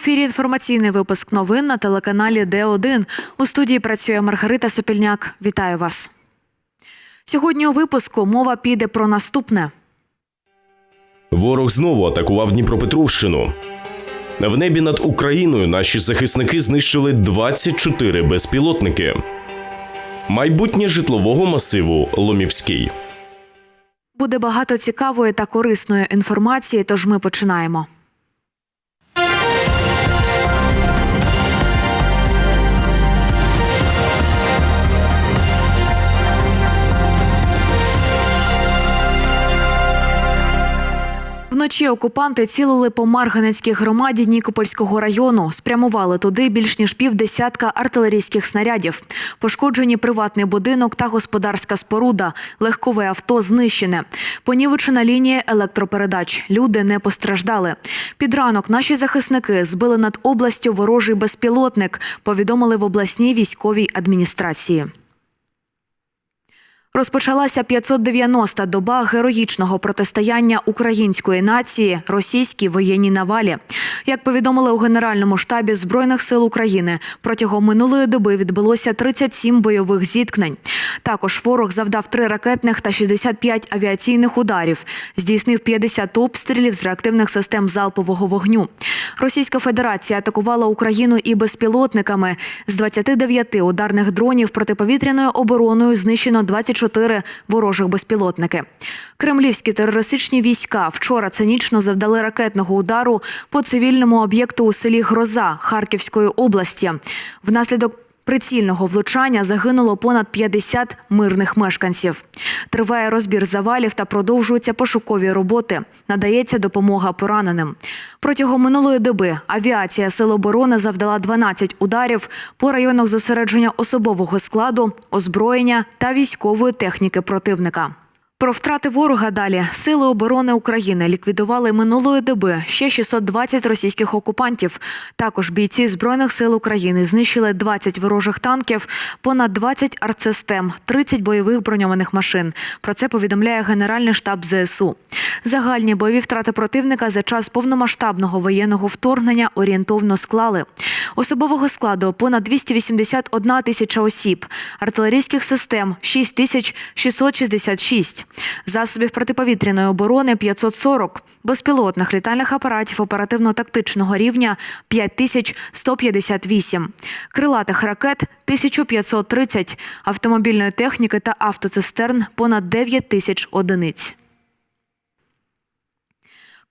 ефірі інформаційний випуск новин на телеканалі Д1. У студії працює Маргарита Сопільняк. Вітаю вас. Сьогодні у випуску мова піде про наступне. Ворог знову атакував Дніпропетровщину. В небі над Україною наші захисники знищили 24 безпілотники. Майбутнє житлового масиву Ломівський. Буде багато цікавої та корисної інформації, тож ми починаємо. Вночі окупанти цілили по Марганецькій громаді Нікопольського району. Спрямували туди більш ніж півдесятка артилерійських снарядів. Пошкоджені приватний будинок та господарська споруда. Легкове авто знищене. Понівечена лінія електропередач. Люди не постраждали. Під ранок наші захисники збили над областю ворожий безпілотник. Повідомили в обласній військовій адміністрації. Розпочалася 590-та доба героїчного протистояння української нації російській воєнній навалі. Як повідомили у Генеральному штабі Збройних сил України, протягом минулої доби відбулося 37 бойових зіткнень. Також ворог завдав 3 ракетних та 65 авіаційних ударів, здійснив 50 обстрілів з реактивних систем залпового вогню. Російська Федерація атакувала Україну і безпілотниками. З 29 ударних дронів протиповітряною обороною знищено 24 ворожих безпілотники. Кремлівські терористичні війська вчора цинічно завдали ракетного удару по цивільному об'єкту у селі Гроза Харківської області. Внаслідок Прицільного влучання загинуло понад 50 мирних мешканців. Триває розбір завалів та продовжуються пошукові роботи. Надається допомога пораненим. Протягом минулої доби авіація Сил оборони завдала 12 ударів по районах зосередження особового складу, озброєння та військової техніки противника. Про втрати ворога далі сили оборони України ліквідували минулої доби ще 620 російських окупантів. Також бійці збройних сил України знищили 20 ворожих танків, понад 20 артсистем, 30 бойових броньованих машин. Про це повідомляє Генеральний штаб ЗСУ. Загальні бойові втрати противника за час повномасштабного воєнного вторгнення орієнтовно склали. Особового складу понад 281 тисяча осіб, артилерійських систем 6 тисяч 666, засобів протиповітряної оборони 540, безпілотних літальних апаратів оперативно-тактичного рівня 5158, крилатих ракет 1530, автомобільної техніки та автоцистерн понад 9 тисяч одиниць.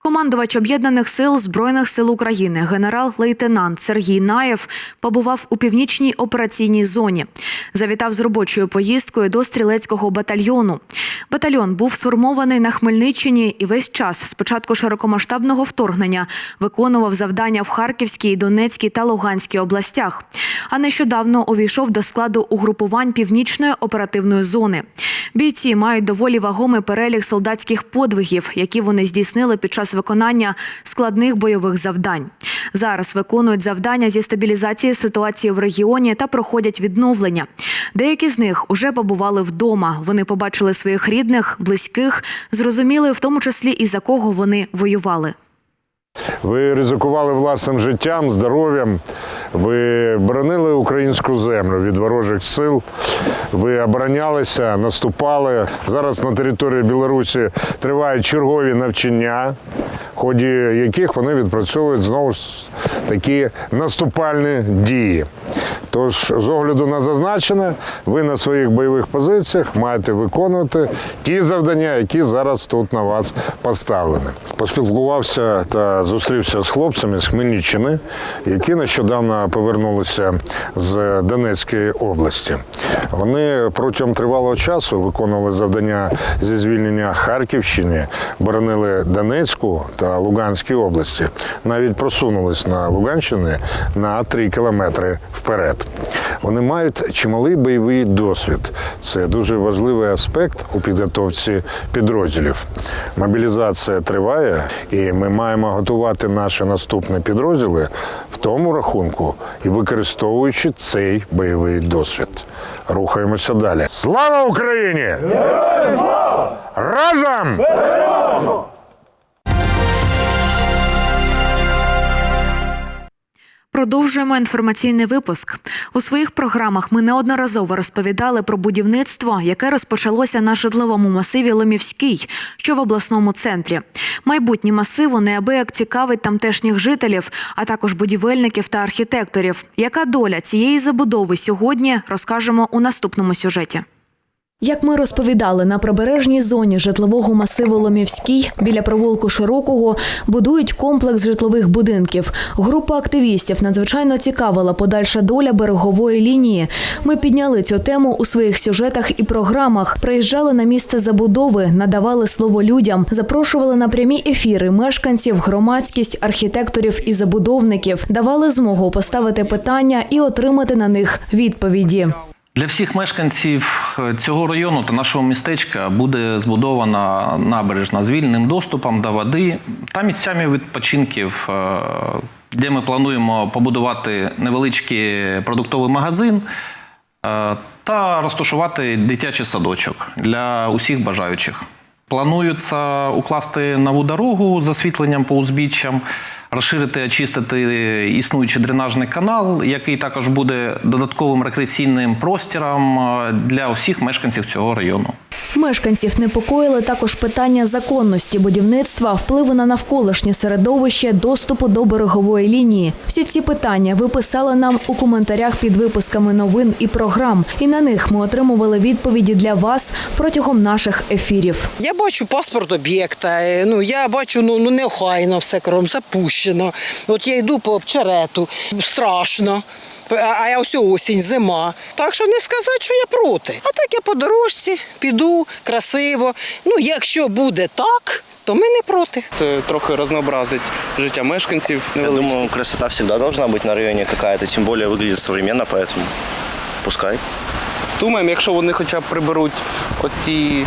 Командувач об'єднаних сил збройних сил України, генерал-лейтенант Сергій Наєв, побував у північній операційній зоні. Завітав з робочою поїздкою до стрілецького батальйону. Батальйон був сформований на Хмельниччині і весь час з початку широкомасштабного вторгнення виконував завдання в Харківській, Донецькій та Луганській областях. А нещодавно увійшов до складу угрупувань північної оперативної зони. Бійці мають доволі вагомий перелік солдатських подвигів, які вони здійснили під час виконання складних бойових завдань. Зараз виконують завдання зі стабілізації ситуації в регіоні та проходять відновлення. Деякі з них уже побували вдома. Вони побачили своїх рідних, близьких, зрозуміли в тому числі і за кого вони воювали. Ви ризикували власним життям, здоров'ям. Ви боронили українську землю від ворожих сил. Ви оборонялися, наступали. Зараз на території Білорусі тривають чергові навчання, в ході яких вони відпрацьовують знову ж такі наступальні дії. Тож, з огляду на зазначене, ви на своїх бойових позиціях маєте виконувати ті завдання, які зараз тут на вас поставлені. Поспілкувався та зустрівся з хлопцями з Хмельниччини, які нещодавно повернулися з Донецької області. Вони протягом тривалого часу виконували завдання зі звільнення Харківщини, боронили Донецьку та Луганській області. Навіть просунулись на Луганщини на 3 кілометри вперед. Вони мають чималий бойовий досвід. Це дуже важливий аспект у підготовці підрозділів. Мобілізація триває, і ми маємо готувати наші наступні підрозділи в тому рахунку і використовуючи цей бойовий досвід. Рухаємося далі. Слава Україні! Героям слава! Разом! Продовжуємо інформаційний випуск. У своїх програмах ми неодноразово розповідали про будівництво, яке розпочалося на житловому масиві Ломівський, що в обласному центрі. Майбутнє масиву неабияк цікавить тамтешніх жителів, а також будівельників та архітекторів. Яка доля цієї забудови сьогодні розкажемо у наступному сюжеті. Як ми розповідали, на прибережній зоні житлового масиву Ломівський біля провулку Широкого будують комплекс житлових будинків. Група активістів надзвичайно цікавила подальша доля берегової лінії. Ми підняли цю тему у своїх сюжетах і програмах. Приїжджали на місце забудови, надавали слово людям, запрошували на прямі ефіри мешканців, громадськість, архітекторів і забудовників, давали змогу поставити питання і отримати на них відповіді. Для всіх мешканців е, цього району та нашого містечка буде збудована набережна з вільним доступом до води та місцями відпочинків, е, де ми плануємо побудувати невеличкий продуктовий магазин е, та розташувати дитячий садочок для усіх бажаючих. Планується укласти нову дорогу з освітленням по узбіччям, розширити, очистити існуючий дренажний канал, який також буде додатковим рекреаційним простіром е, для усіх мешканців цього району. Мешканців непокоїли також питання законності будівництва, впливу на навколишнє середовище, доступу до берегової лінії. Всі ці питання ви писали нам у коментарях під випусками новин і програм, і на них ми отримували відповіді для вас протягом наших ефірів. Я бачу паспорт об'єкта. е, Ну я бачу, ну ну неохайно все кром запущено. От я йду по обчерету, страшно. А а ось осінь, зима. Так що не сказати, що я проти. А так я по дорожці піду красиво. Ну, якщо буде так, то ми не проти. Це трохи разнообразить життя мешканців. Я думаю, красота всегда должна быть на районе какая-то, тем более выглядит современно, поэтому пускай. Думаємо, якщо вони хоча б приберуть оці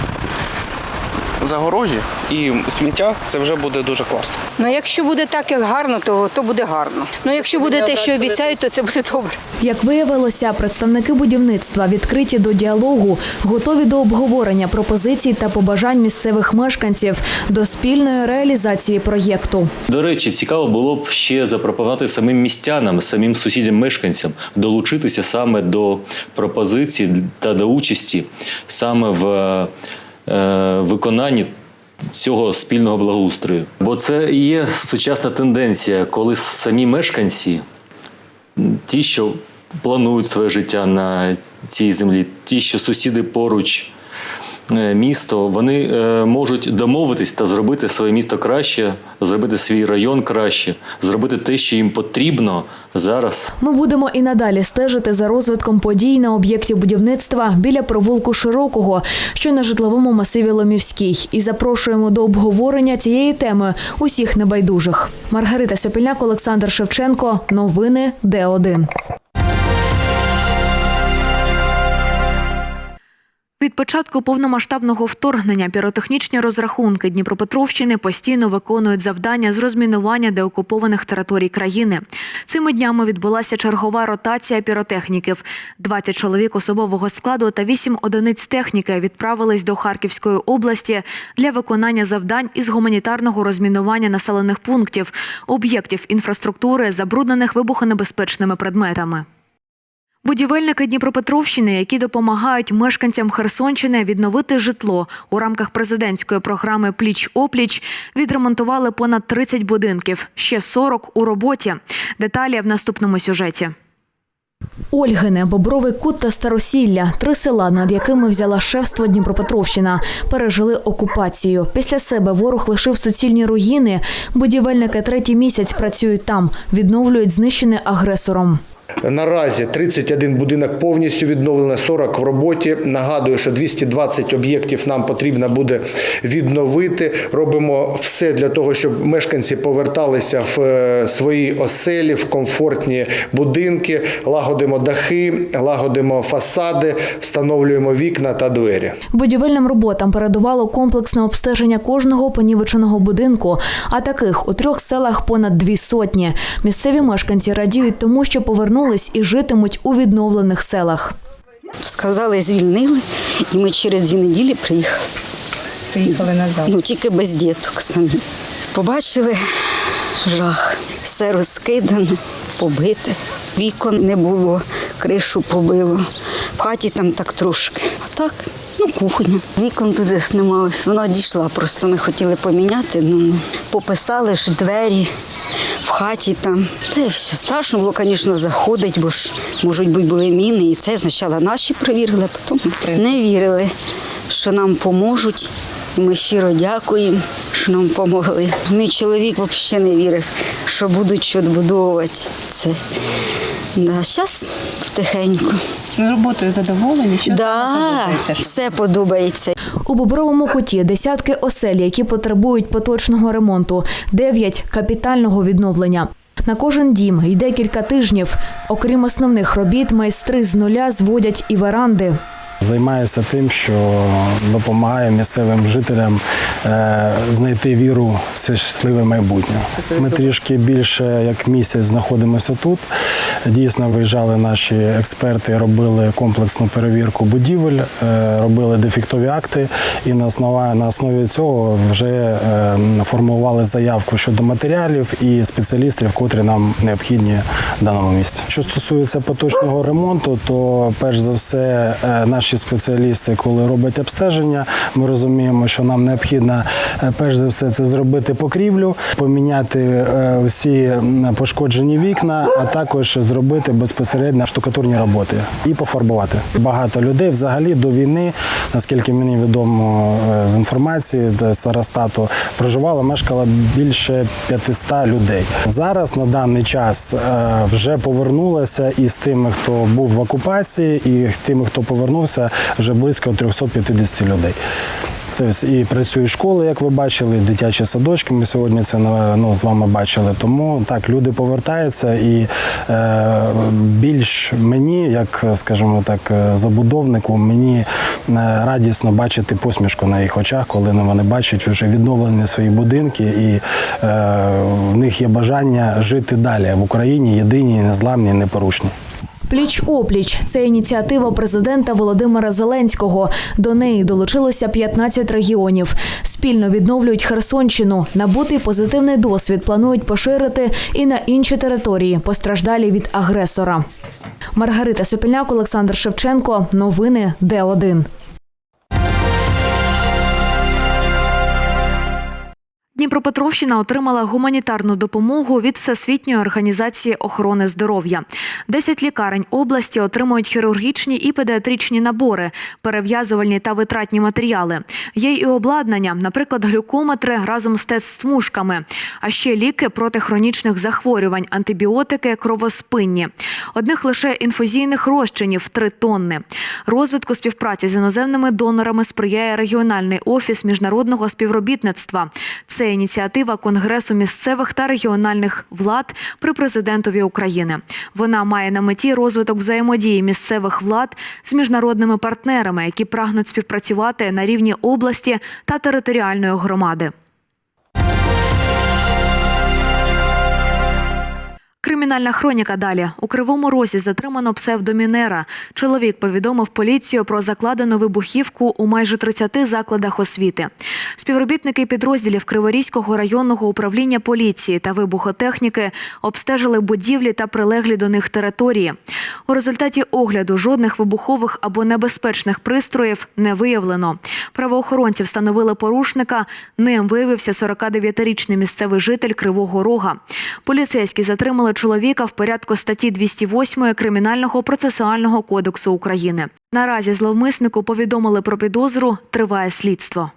загорожі і сміття, це вже буде дуже класно. Ну, якщо буде так, як гарно, то, то буде гарно. Ну, якщо буде те, що обіцяють, то це буде добре. Як виявилося, представники будівництва відкриті до діалогу, готові до обговорення пропозицій та побажань місцевих мешканців до спільної реалізації проєкту. До речі, цікаво було б ще запропонувати самим містянам, самим сусідям мешканцям долучитися саме до пропозицій та до участі саме в виконанні. Цього спільного благоустрою, бо це і є сучасна тенденція, коли самі мешканці, ті, що планують своє життя на цій землі, ті, що сусіди поруч е, місто, вони е, можуть домовитись та зробити своє місто краще, зробити свій район краще, зробити те, що їм потрібно зараз Ми будемо і надалі стежити за розвитком подій на об'єкті будівництва біля провулку Широкого, що на житловому масиві Ломівський, і запрошуємо до обговорення цієї теми усіх небайдужих. Маргарита Сопільняк, Олександр Шевченко. Новини Д1. Від початку повномасштабного вторгнення піротехнічні розрахунки Дніпропетровщини постійно виконують завдання з розмінування деокупованих територій країни. Цими днями відбулася чергова ротація піротехніків. 20 чоловік особового складу та 8 одиниць техніки відправились до Харківської області для виконання завдань із гуманітарного розмінування населених пунктів, об'єктів інфраструктури, забруднених вибухонебезпечними предметами. Будівельники Дніпропетровщини, які допомагають мешканцям Херсонщини відновити житло у рамках президентської програми Пліч опліч, відремонтували понад 30 будинків, ще 40 у роботі. Деталі в наступному сюжеті. Ольгине, Бобровий Кут та Старосілля три села, над якими взяла шефство Дніпропетровщина, пережили окупацію. Після себе ворог лишив суцільні руїни. Будівельники третій місяць працюють там, відновлюють знищене агресором. Наразі 31 будинок повністю відновлено, 40 в роботі. Нагадую, що 220 об'єктів нам потрібно буде відновити. Робимо все для того, щоб мешканці поверталися в е, свої оселі, в комфортні будинки, лагодимо дахи, лагодимо фасади, встановлюємо вікна та двері. Будівельним роботам передувало комплексне обстеження кожного понівеченого будинку, а таких у трьох селах понад дві сотні. Місцеві мешканці радіють тому, що повернулись і житимуть у відновлених селах. Сказали, звільнили, і ми через дві неділі приїхали. Приїхали назад. Ну, тільки без діток самі. Побачили жах, все розкидане. побите. Вікон не було, кришу побило. В хаті там так трошки. А так, ну, кухня. Вікон туди ж немає. Вона дійшла. Просто ми хотіли поміняти. Ну, пописали ж двері хаті там. Та все. Страшно було, звісно, заходить, бо ж можуть бути були міни. І це спочатку наші перевірили, а потім не вірили, що нам поможуть. І ми щиро дякуємо, що нам допомогли. Мій чоловік взагалі не вірив, що будуть відбудовувати це. Да, зараз тихенько. Роботою задоволені, що Да, подобається? все подобається. У Бобровому куті десятки осель, які потребують поточного ремонту, дев'ять капітального відновлення. На кожен дім йде кілька тижнів. Окрім основних робіт, майстри з нуля зводять і веранди. Займаюся тим, що допомагає місцевим жителям е, знайти віру в це щасливе майбутнє. Ми трішки більше як місяць знаходимося тут. Дійсно, виїжджали наші експерти, робили комплексну перевірку будівель, е, робили дефектові акти, і на основі, на основі цього вже е, формували заявку щодо матеріалів і спеціалістів, котрі нам необхідні в даному місці. Що стосується поточного ремонту, то перш за все е, наші спеціалісти, коли роблять обстеження, ми розуміємо, що нам необхідно е, перш за все це зробити покрівлю, поміняти е, всі пошкоджені вікна, а також зробити безпосередньо штукатурні роботи і пофарбувати. Багато людей взагалі до війни, наскільки мені відомо е, з інформації де Сарастату, проживало, мешкало більше 500 людей. Зараз на даний час вже повернулося і з тими, хто був в окупації, і тими, хто повернувся, вже близько 350 людей. Тобто і працюють школи, як ви бачили, і дитячі садочки. Ми сьогодні це ну, з вами бачили. Тому так люди повертаються, і е, більш мені, як скажімо так, е, забудовнику, мені е, радісно бачити посмішку на їх очах, коли вони бачать вже відновлені свої будинки, і е, в них є бажання жити далі в Україні, єдині, незламні, непорушні. Пліч опліч це ініціатива президента Володимира Зеленського. До неї долучилося 15 регіонів. Спільно відновлюють Херсонщину. Набутий позитивний досвід планують поширити і на інші території, постраждалі від агресора. Маргарита Сопільняк, Олександр Шевченко. Новини Д1. Дніпропетровщина отримала гуманітарну допомогу від Всесвітньої організації охорони здоров'я. Десять лікарень області отримують хірургічні і педіатричні набори, перев'язувальні та витратні матеріали. Є і обладнання, наприклад, глюкометри разом з тест-смужками, а ще ліки проти хронічних захворювань, антибіотики, кровоспинні. Одних лише інфузійних розчинів 3 тонни. Розвитку співпраці з іноземними донорами сприяє регіональний офіс міжнародного співробітництва. Це ініціатива Конгресу місцевих та регіональних влад при президентові України. Вона має на меті розвиток взаємодії місцевих влад з міжнародними партнерами, які прагнуть співпрацювати на рівні області та територіальної громади. Кримінальна хроніка далі. У Кривому Розі затримано псевдомінера. Чоловік повідомив поліцію про закладену вибухівку у майже 30 закладах освіти. Співробітники підрозділів Криворізького районного управління поліції та вибухотехніки обстежили будівлі та прилеглі до них території. У результаті огляду жодних вибухових або небезпечних пристроїв не виявлено. Правоохоронці встановили порушника. Ним виявився 49-річний місцевий житель Кривого Рога. Поліцейські затримали чоловіка в порядку статті 208 Кримінального процесуального кодексу України. Наразі зловмиснику повідомили про підозру. Триває слідство.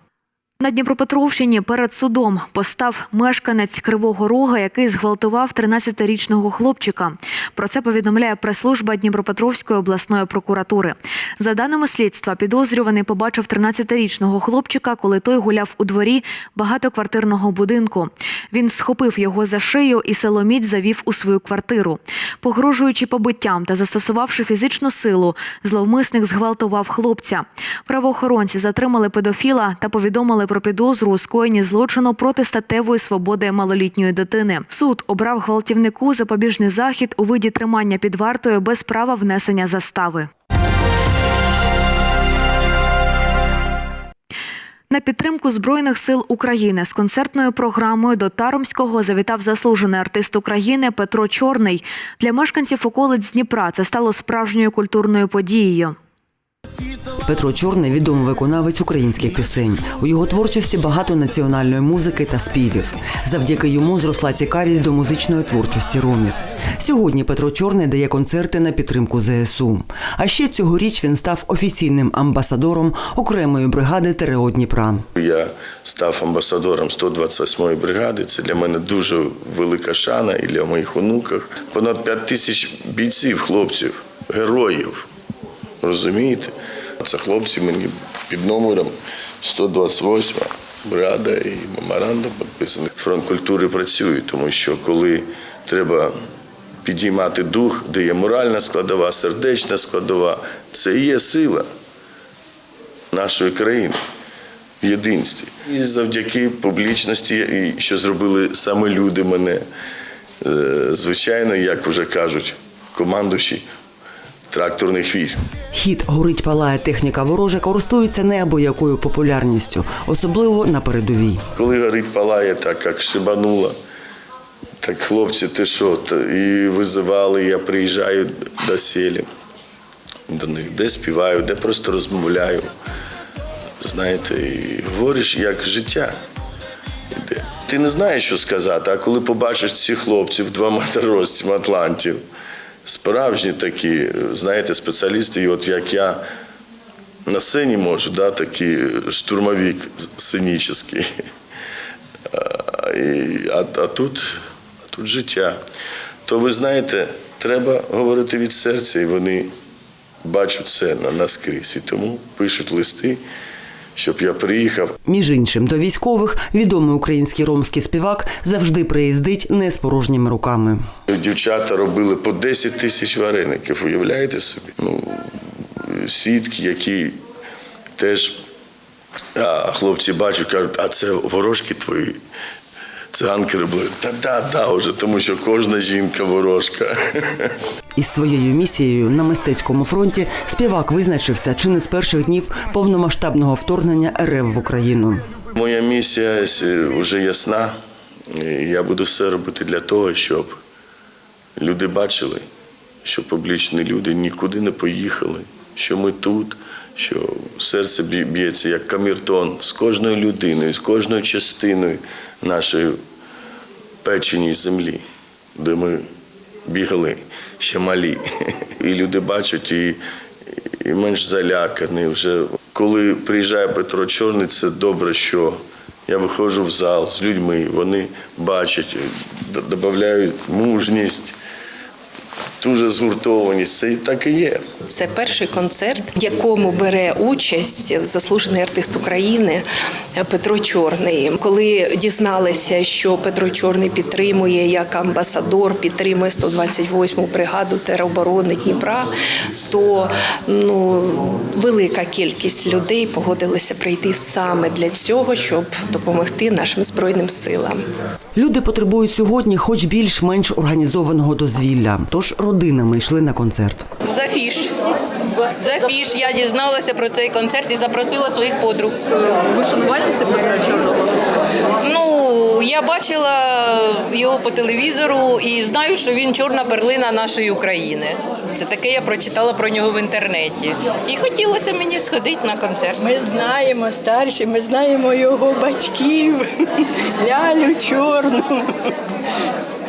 На Дніпропетровщині перед судом постав мешканець Кривого Рога, який зґвалтував 13-річного хлопчика. Про це повідомляє прес-служба Дніпропетровської обласної прокуратури. За даними слідства, підозрюваний побачив 13-річного хлопчика, коли той гуляв у дворі багатоквартирного будинку. Він схопив його за шию і силоміць завів у свою квартиру. Погрожуючи побиттям та застосувавши фізичну силу, зловмисник зґвалтував хлопця. Правоохоронці затримали педофіла та повідомили про підозру у скоєнні злочину проти статевої свободи малолітньої дитини. Суд обрав гвалтівнику запобіжний захід у виді тримання під вартою без права внесення застави. На підтримку Збройних сил України з концертною програмою до Таромського завітав заслужений артист України Петро Чорний. Для мешканців околиць Дніпра це стало справжньою культурною подією. Петро Чорний відомий виконавець українських пісень. У його творчості багато національної музики та співів. Завдяки йому зросла цікавість до музичної творчості ромів. Сьогодні Петро Чорний дає концерти на підтримку ЗСУ. А ще цьогоріч він став офіційним амбасадором окремої бригади ТРО Дніпра. Я став амбасадором 128-ї бригади. Це для мене дуже велика шана і для моїх онуків. Понад 5 тисяч бійців, хлопців, героїв. Розумієте? Це хлопці мені під номером 128 бригада і меморандум підписаний. Фронт культури працює, тому що коли треба підіймати дух, де є моральна складова, сердечна складова, це і є сила нашої країни в єдинстві. І завдяки публічності, що зробили саме люди мене, е, звичайно, як вже кажуть, командуючі тракторних військ. Хіт горить палає техніка ворожа користується неабиякою популярністю, особливо на передовій. Коли горить палає так, як шибануло, так хлопці, ти що? І визивали, я приїжджаю до селі, до них, де співаю, де просто розмовляю. Знаєте, і говориш, як життя йде. Ти не знаєш, що сказати, а коли побачиш цих хлопців, два матросців, атлантів, справжні такі, знаєте, спеціалісти, і от як я на сцені можу, да, такий штурмовик сценічний. А, а, тут, а тут життя. То ви знаєте, треба говорити від серця, і вони бачать це наскрізь. І тому пишуть листи, щоб я приїхав. Між іншим, до військових відомий український ромський співак завжди приїздить не з порожніми руками. Дівчата робили по 10 тисяч вареників, уявляєте собі? Ну, сітки, які теж а хлопці бачать, кажуть, а це ворожки твої. Циганки робили. Та да, да, вже, тому що кожна жінка ворожка. Із своєю місією на мистецькому фронті співак визначився чи не з перших днів повномасштабного вторгнення РФ в Україну. Моя місія вже ясна. Я буду все робити для того, щоб люди бачили, що публічні люди нікуди не поїхали, що ми тут, що серце б'ється як камертон з кожною людиною, з кожною частиною нашої печеній землі, де ми бігали ще малі. І люди бачать і, і менш залякані вже. Коли приїжджає Петро Чорний, це добре, що я виходжу в зал з людьми, вони бачать, додають мужність, дуже згуртованість. Це так і є. Це перший концерт, в якому бере участь заслужений артист України Петро Чорний. Коли дізналися, що Петро Чорний підтримує як амбасадор, підтримує 128-му бригаду тероборони Дніпра, то ну велика кількість людей погодилися прийти саме для цього, щоб допомогти нашим збройним силам. Люди потребують сьогодні, хоч більш-менш організованого дозвілля. Тож родинами йшли на концерт. За фіш. За фіш я дізналася про цей концерт і запросила своїх подруг. Ви шанувальниця Петра Чорного? Я бачила його по телевізору і знаю, що він чорна перлина нашої України. Це таке я прочитала про нього в інтернеті. І хотілося мені сходити на концерт. Ми знаємо старші, ми знаємо його батьків, лялю чорну.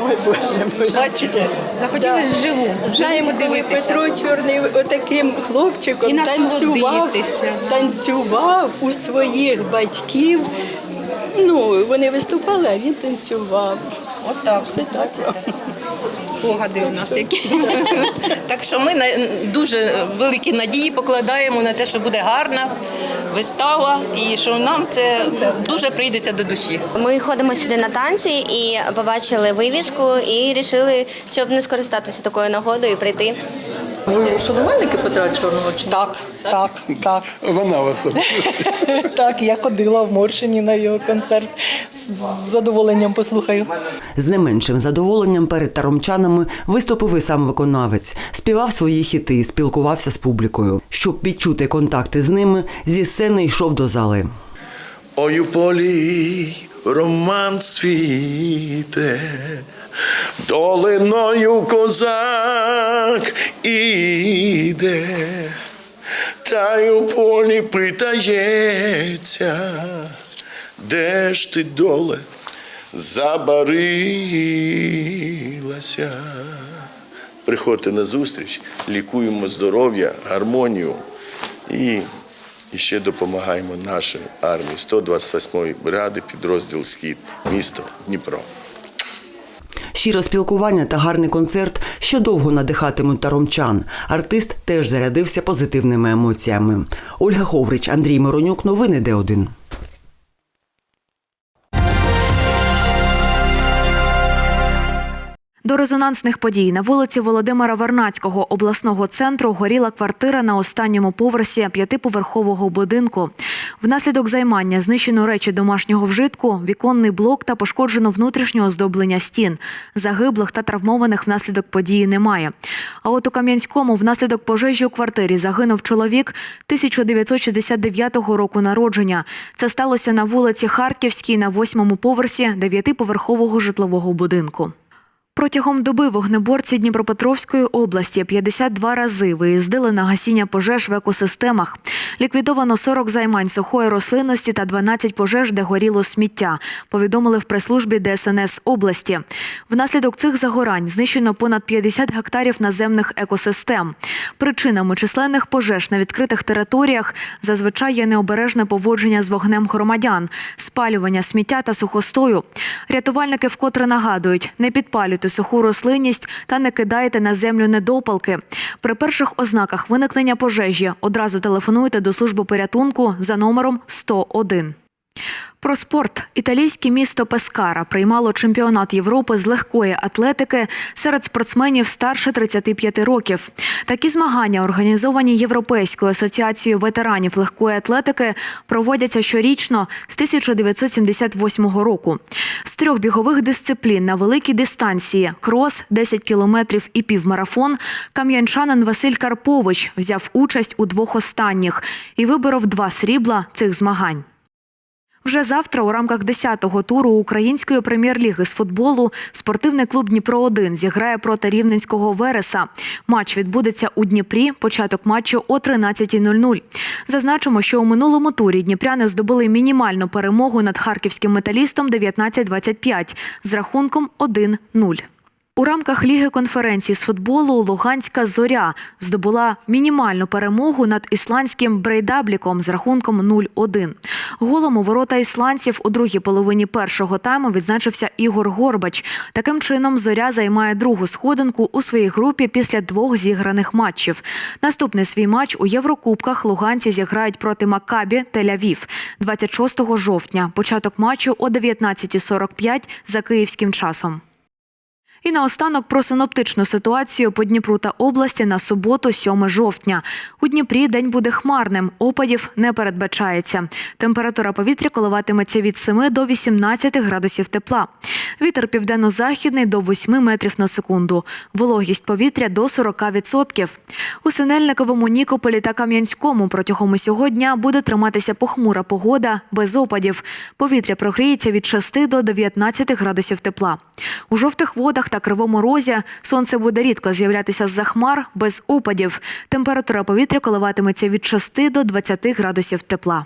Ой, Боже мой. Бачите? Захотілось вживу. Знаємо, коли Петро Чорний отаким хлопчиком І танцював, танцював у своїх батьків. Ну, вони виступали, а він танцював. Отак. Це так. Спогади у нас які. Так що ми на- дуже великі надії покладаємо на те, що буде гарна вистава, і що нам це дуже прийдеться до душі. Ми ходимо сюди на танці і побачили вивіску і вирішили, щоб не скористатися такою нагодою і прийти. Ви шанувальники Петра Чорного чи? Так, так, так. Вона особисто. Так, я ходила в Моршині на його концерт. З з задоволенням послухаю. З не меншим задоволенням перед таромчанами виступив і сам виконавець, співав свої хіти, спілкувався з публікою. Щоб відчути контакти з ними, зі сцени йшов до зали. Ой у полі роман світе, долиною козак іде, та й у полі питається, де ж ти доле забарилася. Приходьте на зустріч, лікуємо здоров'я, гармонію і, і ще допомагаємо нашій армії 128-ї бригади, підрозділ Схід, місто Дніпро. Щире спілкування та гарний концерт, ще довго надихатимуть таромчан. Артист теж зарядився позитивними емоціями. Ольга Ховрич, Андрій Миронюк, новини Д1. До резонансних подій на вулиці Володимира Вернацького обласного центру горіла квартира на останньому поверсі п'ятиповерхового будинку. Внаслідок займання знищено речі домашнього вжитку, віконний блок та пошкоджено внутрішнє оздоблення стін. Загиблих та травмованих внаслідок події немає. А от у Кам'янському внаслідок пожежі у квартирі загинув чоловік 1969 року народження. Це сталося на вулиці Харківській на восьмому поверсі дев'ятиповерхового житлового будинку. Протягом доби вогнеборці Дніпропетровської області 52 рази виїздили на гасіння пожеж в екосистемах. Ліквідовано 40 займань сухої рослинності та 12 пожеж, де горіло сміття. Повідомили в прес-службі ДСНС області. Внаслідок цих загорань знищено понад 50 гектарів наземних екосистем. Причинами численних пожеж на відкритих територіях зазвичай є необережне поводження з вогнем громадян, спалювання сміття та сухостою. Рятувальники вкотре нагадують, не підпалюйте суху рослинність та не кидайте на землю недопалки. При перших ознаках виникнення пожежі одразу телефонуйте до служби порятунку за номером 101. Про спорт італійське місто Пескара приймало чемпіонат Європи з легкої атлетики серед спортсменів старше 35 років. Такі змагання, організовані Європейською асоціацією ветеранів легкої атлетики, проводяться щорічно з 1978 року. З трьох бігових дисциплін на великій дистанції крос, 10 кілометрів і півмарафон. Кам'янчанин Василь Карпович взяв участь у двох останніх і виборов два срібла цих змагань. Вже завтра у рамках 10-го туру української прем'єр-ліги з футболу спортивний клуб Дніпро 1 зіграє проти рівненського Вереса. Матч відбудеться у Дніпрі. Початок матчу о 13.00. Зазначимо, що у минулому турі дніпряни здобули мінімальну перемогу над харківським металістом 19-25 з рахунком 1-0. У рамках Ліги конференції з футболу Луганська зоря здобула мінімальну перемогу над ісландським брейдабліком з рахунком 0-1. Голом у ворота ісландців у другій половині першого тайму відзначився Ігор Горбач. Таким чином, зоря займає другу сходинку у своїй групі після двох зіграних матчів. Наступний свій матч у Єврокубках луганці зіграють проти Маккабі Тель-Авів 26 жовтня. Початок матчу о 19.45 за київським часом. І наостанок про синоптичну ситуацію по Дніпру та області на суботу, 7 жовтня. У Дніпрі день буде хмарним, опадів не передбачається. Температура повітря коливатиметься від 7 до 18 градусів тепла. Вітер південно-західний до 8 метрів на секунду. Вологість повітря до 40%. У Синельниковому, Нікополі та Кам'янському протягом усього дня буде триматися похмура погода без опадів. Повітря прогріється від 6 до 19 градусів тепла. У жовтих водах та кривому розі сонце буде рідко з'являтися з-за хмар без опадів. Температура повітря коливатиметься від 6 до 20 градусів тепла.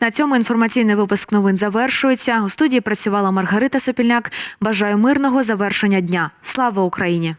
На цьому інформаційний випуск новин завершується. У студії працювала Маргарита Сопільняк. Бажаю мирного завершення дня. Слава Україні!